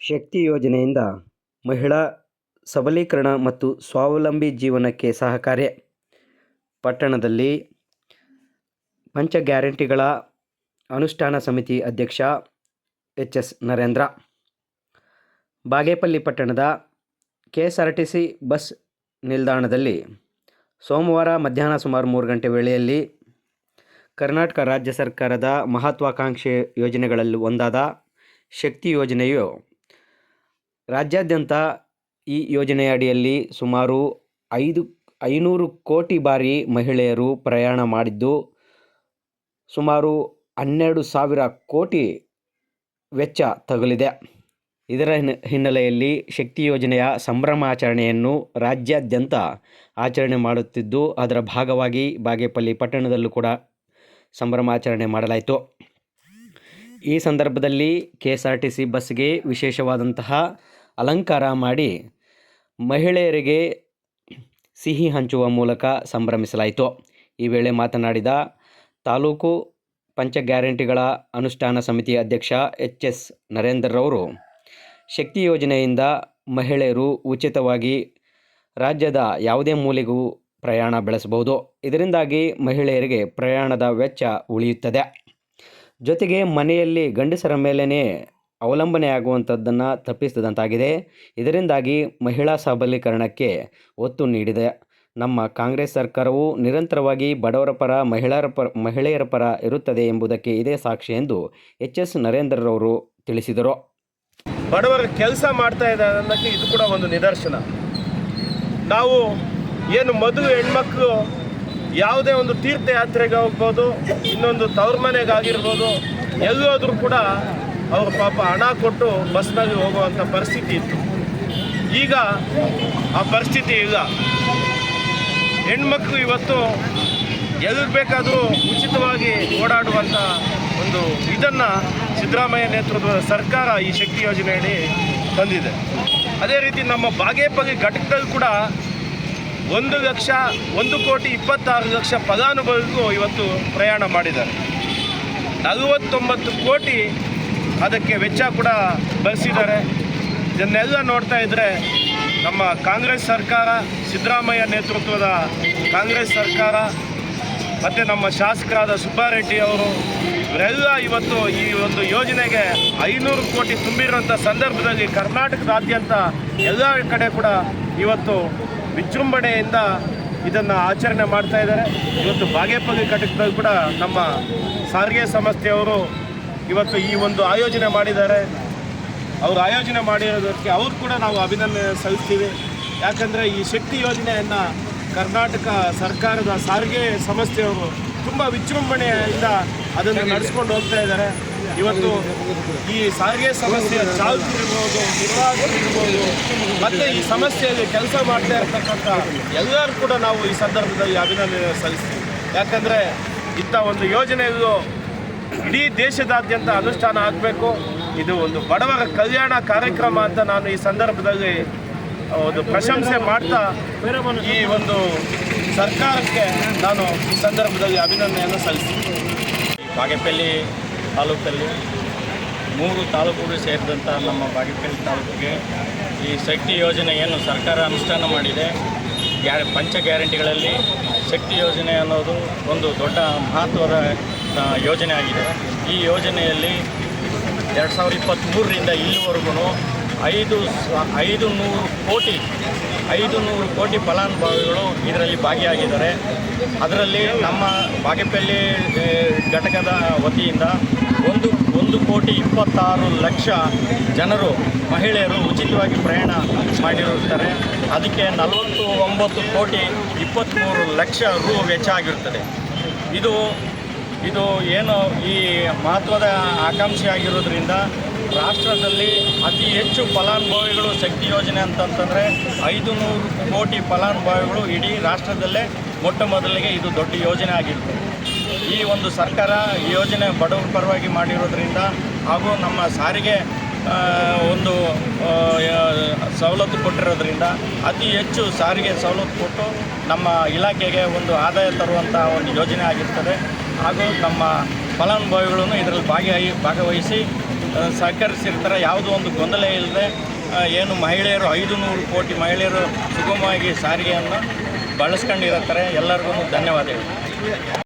ಶಕ್ತಿ ಯೋಜನೆಯಿಂದ ಮಹಿಳಾ ಸಬಲೀಕರಣ ಮತ್ತು ಸ್ವಾವಲಂಬಿ ಜೀವನಕ್ಕೆ ಸಹಕಾರಿ. ಪಟ್ಟಣದಲ್ಲಿ ಪಂಚ ಗ್ಯಾರಂಟಿಗಳ ಅನುಷ್ಠಾನ ಸಮಿತಿ ಅಧ್ಯಕ್ಷ ಎಚ್ ಎಸ್ ನರೇಂದ್ರ. ಬಾಗೇಪಲ್ಲಿ ಪಟ್ಟಣದ K S R T C bus ನಿಲ್ದಾಣದಲ್ಲಿ ಸೋಮವಾರ ಮಧ್ಯಾಹ್ನ ಸುಮಾರು ಮೂರು ಗಂಟೆ ವೇಳೆಯಲ್ಲಿ ಕರ್ನಾಟಕ ರಾಜ್ಯ ಸರ್ಕಾರದ ಮಹತ್ವಾಕಾಂಕ್ಷೆ ಯೋಜನೆಗಳಲ್ಲಿ ಒಂದಾದ ಶಕ್ತಿ ಯೋಜನೆಯು ರಾಜ್ಯಾದ್ಯಂತ ಈ ಯೋಜನೆಯ ಅಡಿಯಲ್ಲಿ ಸುಮಾರು ಐದು, ಐನೂರು ಕೋಟಿ ಬಾರಿ ಮಹಿಳೆಯರು ಪ್ರಯಾಣ ಮಾಡಿದ್ದು, ಸುಮಾರು ಹನ್ನೆರಡು ಸಾವಿರ ಕೋಟಿ ವೆಚ್ಚ ತಗುಲಿದೆ. ಇದರ ಹಿನ್ನೆ ಹಿನ್ನೆಲೆಯಲ್ಲಿ ಶಕ್ತಿ ಯೋಜನೆಯ ಸಂಭ್ರಮಾಚರಣೆಯನ್ನು ರಾಜ್ಯಾದ್ಯಂತ ಆಚರಣೆ ಮಾಡುತ್ತಿದ್ದು, ಅದರ ಭಾಗವಾಗಿ ಬಾಗೇಪಲ್ಲಿ ಪಟ್ಟಣದಲ್ಲೂ ಕೂಡ ಸಂಭ್ರಮಾಚರಣೆ ಮಾಡಲಾಯಿತು. ಈ ಸಂದರ್ಭದಲ್ಲಿ K S R T C ಬಸ್ಗೆ ವಿಶೇಷವಾದಂತಹ ಅಲಂಕಾರ ಮಾಡಿ ಮಹಿಳೆಯರಿಗೆ ಸಿಹಿ ಹಂಚುವ ಮೂಲಕ ಸಂಭ್ರಮಿಸಲಾಯಿತು. ಈ ವೇಳೆ ಮಾತನಾಡಿದ ತಾಲೂಕು ಪಂಚ ಗ್ಯಾರಂಟಿಗಳ ಅನುಷ್ಠಾನ ಸಮಿತಿ ಅಧ್ಯಕ್ಷ ಎಚ್ ಎಸ್ ನರೇಂದ್ರರವರು, ಶಕ್ತಿ ಯೋಜನೆಯಿಂದ ಮಹಿಳೆಯರು ಉಚಿತವಾಗಿ ರಾಜ್ಯದ ಯಾವುದೇ ಮೂಲೆಗೂ ಪ್ರಯಾಣ ಬೆಳೆಸಬಹುದು. ಇದರಿಂದಾಗಿ ಮಹಿಳೆಯರಿಗೆ ಪ್ರಯಾಣದ ವೆಚ್ಚ ಉಳಿಯುತ್ತದೆ. ಜೊತೆಗೆ ಮನೆಯಲ್ಲಿ ಗಂಡಸರ ಮೇಲೇ ಅವಲಂಬನೆ ಆಗುವಂಥದ್ದನ್ನು ತಪ್ಪಿಸಿದಂತಾಗಿದೆ ಇದರಿಂದಾಗಿ ಮಹಿಳಾ ಸಬಲೀಕರಣಕ್ಕೆ ಒತ್ತು ನೀಡಿದೆ. ನಮ್ಮ ಕಾಂಗ್ರೆಸ್ ಸರ್ಕಾರವು ನಿರಂತರವಾಗಿ ಬಡವರ ಪರ ಮಹಿಳೆಯರ ಪರ ಮಹಿಳೆಯರ ಪರ ಇರುತ್ತದೆ ಎಂಬುದಕ್ಕೆ ಇದೇ ಸಾಕ್ಷಿ ಎಂದು ಎಚ್ ಎಸ್ ನರೇಂದ್ರರವರು ತಿಳಿಸಿದರು. ಬಡವರ ಕೆಲಸ ಮಾಡ್ತಾ ಇದ್ದಾರೆ ಅನ್ನೋಕ್ಕೆ ಇದು ಕೂಡ ಒಂದು ನಿದರ್ಶನ. ನಾವು ಏನು ಮದುವೆ ಹೆಣ್ಮಕ್ಳು ಯಾವುದೇ ಒಂದು ತೀರ್ಥಯಾತ್ರೆಗೆ ಹೋಗ್ಬೋದು, ಇನ್ನೊಂದು ತವ್ರ ಮನೆಗಾಗಿರ್ಬೋದು ಎಲ್ಲೋದ್ರೂ ಕೂಡ ಅವರು ಪಾಪ ಹಣ ಕೊಟ್ಟು ಬಸ್ನಲ್ಲಿ ಹೋಗುವಂಥ ಪರಿಸ್ಥಿತಿ ಇತ್ತು. ಈಗ ಆ ಪರಿಸ್ಥಿತಿ ಇಲ್ಲ. ಹೆಣ್ಮಕ್ಳು ಇವತ್ತು ಎಲ್ಲಿ ಬೇಕಾದರೂ ಉಚಿತವಾಗಿ ಓಡಾಡುವಂಥ ಒಂದು ಇದನ್ನು ಸಿದ್ದರಾಮಯ್ಯ ನೇತೃತ್ವದ ಸರ್ಕಾರ ಈ ಶಕ್ತಿ ಯೋಜನೆಯಡಿ ತಂದಿದೆ. ಅದೇ ರೀತಿ ನಮ್ಮ ಬಾಗೇಪಲ್ಲಿ ಘಟಕದಲ್ಲಿ ಕೂಡ ಒಂದು ಲಕ್ಷ, ಒಂದು ಕೋಟಿ ಇಪ್ಪತ್ತಾರು ಲಕ್ಷ ಫಲಾನುಭವಿಗೂ ಇವತ್ತು ಪ್ರಯಾಣ ಮಾಡಿದ್ದಾರೆ. ನಲವತ್ತೊಂಬತ್ತು ಕೋಟಿ ಅದಕ್ಕೆ ವೆಚ್ಚ ಕೂಡ ಬಳಸಿದ್ದಾರೆ ಇದನ್ನೆಲ್ಲ ನೋಡ್ತಾ ಇದ್ದರೆ ನಮ್ಮ ಕಾಂಗ್ರೆಸ್ ಸರ್ಕಾರ, ಸಿದ್ದರಾಮಯ್ಯ ನೇತೃತ್ವದ ಕಾಂಗ್ರೆಸ್ ಸರ್ಕಾರ, ಮತ್ತು ನಮ್ಮ ಶಾಸಕರಾದ ಸುಬ್ಬಾರೆಡ್ಡಿ ಅವರು, ಇವರೆಲ್ಲ ಇವತ್ತು ಈ ಒಂದು ಯೋಜನೆಗೆ ಐನೂರು ಕೋಟಿ ತುಂಬಿರುವಂಥ ಸಂದರ್ಭದಲ್ಲಿ ಕರ್ನಾಟಕದಾದ್ಯಂತ ಎಲ್ಲ ಕಡೆ ಕೂಡ ಇವತ್ತು ವಿಜೃಂಭಣೆಯಿಂದ ಇದನ್ನು ಆಚರಣೆ ಮಾಡ್ತಾ ಇದ್ದಾರೆ. ಇವತ್ತು ಬಾಗೇಪಲ್ಲಿ ಘಟಕದಲ್ಲಿ ಕೂಡ ನಮ್ಮ ಸಾರಿಗೆ ಸಂಸ್ಥೆಯವರು ಇವತ್ತು ಈ ಒಂದು ಆಯೋಜನೆ ಮಾಡಿದ್ದಾರೆ. ಅವರು ಆಯೋಜನೆ ಮಾಡಿರೋದಕ್ಕೆ ಅವ್ರು ಕೂಡ ನಾವು ಅಭಿನಂದನೆ ಸಲ್ಲಿಸ್ತೀವಿ. ಯಾಕಂದರೆ ಈ ಶಕ್ತಿ ಯೋಜನೆಯನ್ನು ಕರ್ನಾಟಕ ಸರ್ಕಾರದ ಸಾರಿಗೆ ಸಂಸ್ಥೆಯವರು ತುಂಬ ವಿಜೃಂಭಣೆಯಿಂದ ಅದನ್ನು ನಡೆಸ್ಕೊಂಡು ಹೋಗ್ತಾ ಇದ್ದಾರೆ. ಇವತ್ತು ಈ ಸಾರಿಗೆ ಸಮಸ್ಯೆಯ ಚಾಲಕರಿರ್ಬೋದು ನಿರ್ವಾಹಕರಿರ್ಬೋದು ಮತ್ತು ಈ ಸಮಸ್ಯೆಯಲ್ಲಿ ಕೆಲಸ ಮಾಡ್ತಾ ಇರ್ತಕ್ಕಂಥ ಎಲ್ಲರೂ ಕೂಡ ನಾವು ಈ ಸಂದರ್ಭದಲ್ಲಿ ಅಭಿನಂದನೆ ಸಲ್ಲಿಸ್ತೀವಿ. ಯಾಕಂದರೆ ಇಂಥ ಒಂದು ಯೋಜನೆಗಳು ಇಡೀ ದೇಶದಾದ್ಯಂತ ಅನುಷ್ಠಾನ ಆಗಬೇಕು. ಇದು ಒಂದು ಬಡವರ ಕಲ್ಯಾಣ ಕಾರ್ಯಕ್ರಮ ಅಂತ ನಾನು ಈ ಸಂದರ್ಭದಲ್ಲಿ ಒಂದು ಪ್ರಶಂಸೆ ಮಾಡ್ತಾ ಈ ಒಂದು ಸರ್ಕಾರಕ್ಕೆ ನಾನು ಈ ಸಂದರ್ಭದಲ್ಲಿ ಅಭಿನಂದನೆಯನ್ನು ಸಲ್ಲಿಸ್ತೀನಿ ಬಾಗೇಪಲ್ಲಿ ತಾಲೂಕಲ್ಲಿ ಮೂರು ತಾಲೂಕುಗಳು ಸೇರಿದಂಥ ನಮ್ಮ ಬಾಗೇಪಲ್ಲಿ ತಾಲೂಕಿಗೆ ಈ ಶಕ್ತಿ ಯೋಜನೆ ಏನು ಸರ್ಕಾರ ಅನುಷ್ಠಾನ ಮಾಡಿದೆ. ಗ್ಯಾರ ಪಂಚ ಗ್ಯಾರಂಟಿಗಳಲ್ಲಿ ಶಕ್ತಿ ಯೋಜನೆ ಅನ್ನೋದು ಒಂದು ದೊಡ್ಡ ಮಹತ್ವದ ಯೋಜನೆ ಆಗಿದೆ. ಈ ಯೋಜನೆಯಲ್ಲಿ ಎರಡು ಸಾವಿರದ ಇಪ್ಪತ್ತ್ಮೂರರಿಂದ ಇಲ್ಲಿವರೆಗೂ ಐದು ಐದು ನೂರು ಕೋಟಿ ಐದು ನೂರು ಕೋಟಿ ಫಲಾನುಭವಿಗಳು ಇದರಲ್ಲಿ ಭಾಗಿಯಾಗಿದ್ದಾರೆ. ಅದರಲ್ಲಿ ನಮ್ಮ ಬಾಗೇಪಲ್ಲಿ ಘಟಕದ ವತಿಯಿಂದ ಒಂದು ಒಂದು ಕೋಟಿ ಇಪ್ಪತ್ತಾರು ಲಕ್ಷ ಜನರು, ಮಹಿಳೆಯರು ಉಚಿತವಾಗಿ ಪ್ರಯಾಣ ಮಾಡಿರುತ್ತಾರೆ. ಅದಕ್ಕೆ ನಲವತ್ತು ಒಂಬತ್ತು ಕೋಟಿ ಇಪ್ಪತ್ತ್ಮೂರು ಲಕ್ಷ ರು ವೆಚ್ಚ ಆಗಿರುತ್ತದೆ. ಇದು ಇದು ಏನು ಈ ಮಹತ್ವದ ಆಕಾಂಕ್ಷೆ ಆಗಿರೋದ್ರಿಂದ ರಾಷ್ಟ್ರದಲ್ಲಿ ಅತಿ ಹೆಚ್ಚು ಫಲಾನುಭವಿಗಳು ಶಕ್ತಿ ಯೋಜನೆ ಅಂತಂತಂದರೆ ಐದು ನೂರು ಕೋಟಿ ಫಲಾನುಭವಿಗಳು ಇಡೀ ರಾಷ್ಟ್ರದಲ್ಲೇ ಮೊಟ್ಟ ಮೊದಲಿಗೆ ಇದು ದೊಡ್ಡ ಯೋಜನೆ ಆಗಿರುತ್ತೆ. ಈ ಒಂದು ಸರ್ಕಾರ ಈ ಯೋಜನೆ ಬಡವರ ಪರವಾಗಿ ಮಾಡಿರೋದ್ರಿಂದ ಹಾಗೂ ನಮ್ಮ ಸಾರಿಗೆ ಒಂದು ಸವಲತ್ತು ಕೊಟ್ಟಿರೋದ್ರಿಂದ ಅತಿ ಹೆಚ್ಚು ಸಾರಿಗೆ ಸವಲತ್ತು ಕೊಟ್ಟು ನಮ್ಮ ಇಲಾಖೆಗೆ ಒಂದು ಆದಾಯ ತರುವಂಥ ಒಂದು ಯೋಜನೆ ಆಗಿರ್ತದೆ. ಹಾಗೂ ನಮ್ಮ ಫಲಾನುಭವಿಗಳನ್ನು ಇದರಲ್ಲಿ ಭಾಗಿಯಾಗಿ ಭಾಗವಹಿಸಿ ಸಹಕರಿಸಿರ್ತಾರೆ. ಯಾವುದೋ ಒಂದು ಗೊಂದಲ ಇಲ್ಲದೆ ಏನು ಮಹಿಳೆಯರು ಐದು ನೂರು ಕೋಟಿ ಮಹಿಳೆಯರು ಸುಗಮವಾಗಿ ಸಾರಿಗೆಯನ್ನು ಬಳಸ್ಕೊಂಡಿರ್ತಾರೆ. ಎಲ್ಲರಿಗೂ ಧನ್ಯವಾದಗಳು.